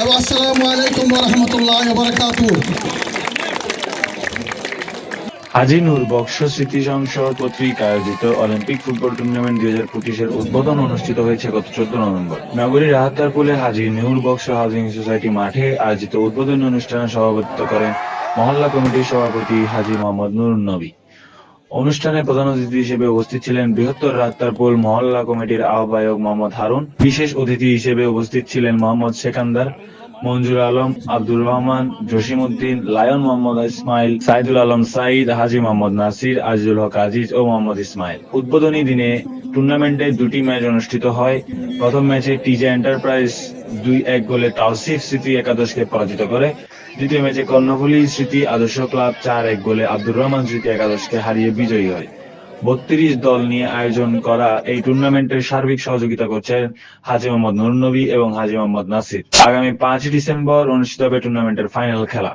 এবং আসসালামু আলাইকুম রহমতুল্লাহ বারকাতু হাজি নূর বক্স স্মৃতি সংসদ কর্তৃক আয়োজিত অলিম্পিক ফুটবল টুর্নামেন্ট দুই হাজার পঁচিশের উদ্বোধন অনুষ্ঠিত হয়েছে গত চোদ্দ নভেম্বর। নগরীর রাহাতারপুলে হাজি নূর বক্স হাউজিং সোসাইটি মাঠে আয়োজিত উদ্বোধনী অনুষ্ঠানে সভাপতিত্ব করেন মহল্লা কমিটির সভাপতি হাজি মোহাম্মদ নুর নবী। অনুষ্ঠানে প্রধান অতিথি হিসেবে উপস্থিত ছিলেন বৃহত্তর রাত্তারপুল মহল্লা কমিটির আহ্বায়ক মোহাম্মদ হারুন। বিশেষ অতিথি হিসেবে উপস্থিত ছিলেন মোহাম্মদ সেকান্দার মঞ্জুর আলম, আব্দুর রহমান, জসিমউদ্দিন, লায়ন মোহাম্মদ ইসমাইল, সাইদুল আলম সাইদ হাজি মোহাম্মদ নাসির, আজিজুল হক আজিজ ও মোহাম্মদ ইসমাইল। উদ্বোধনী দিনে টুর্নামেন্টে দুটি ম্যাচ অনুষ্ঠিত হয়। প্রথম ম্যাচে টিজে এন্টারপ্রাইজ দুই এক গোলে তাওসিফ স্মৃতি একাদশকে পরাজিত করে। দ্বিতীয় ম্যাচে কর্ণফুলী স্মৃতি আদর্শ ক্লাব চার এক গোলে আব্দুর রহমান স্মৃতি একাদশকে হারিয়ে বিজয়ী হয়। বত্রিশ দল নিয়ে আয়োজন করা এই টুর্নামেন্টের সার্বিক সহযোগিতা করছেন হাজি মোহাম্মদ নুর নবী এবং হাজি মোহাম্মদ নাসির। আগামী পাঁচ ডিসেম্বর অনুষ্ঠিত হবে টুর্নামেন্টের ফাইনাল খেলা।